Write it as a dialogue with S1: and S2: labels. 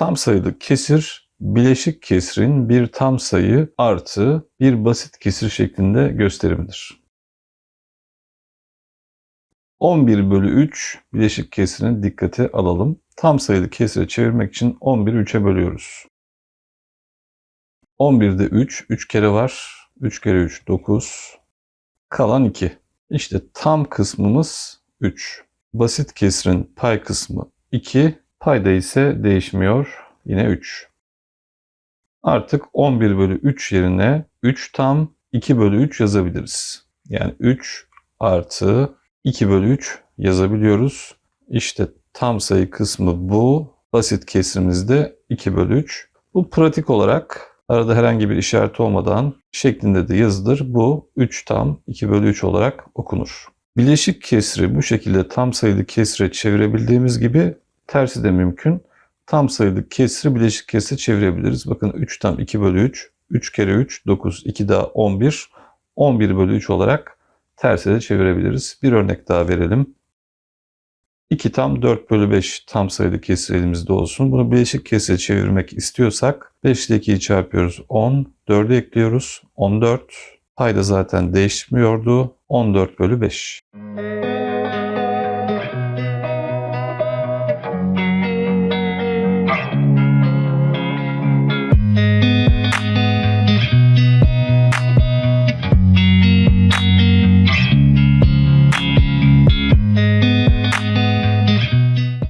S1: Tam sayılı kesir bileşik kesirin bir tam sayı artı bir basit kesir şeklinde gösterimidir. 11 bölü 3 bileşik kesirini dikkate alalım. Tam sayılı kesire çevirmek için 11'i 3'e bölüyoruz. 11'de 3, 3 kere var. 3 kere 3, 9. Kalan 2. İşte tam kısmımız 3. Basit kesirin pay kısmı 2. Payda ise değişmiyor. Yine 3. Artık 11 bölü 3 yerine 3 tam 2 bölü 3 yazabiliriz. Yani 3 artı 2 bölü 3 yazabiliyoruz. İşte tam sayı kısmı bu. Basit kesirimizde 2 bölü 3. Bu pratik olarak arada herhangi bir işaret olmadan şeklinde de yazılır. Bu 3 tam 2 bölü 3 olarak okunur. Bileşik kesri bu şekilde tam sayılı kesire çevirebildiğimiz gibi tersi de mümkün. Tam sayılı kesri bileşik kesre çevirebiliriz. Bakın 3 tam 2 bölü 3. 3 kere 3 9 2 daha 11. 11 bölü 3 olarak terse de çevirebiliriz. Bir örnek daha verelim. 2 tam 4 bölü 5 tam sayılı kesir elimizde olsun. Bunu bileşik kesire çevirmek istiyorsak 5 ile 2'yi çarpıyoruz 10. 4'ü ekliyoruz 14. Payda zaten değişmiyordu. 14 bölü 5.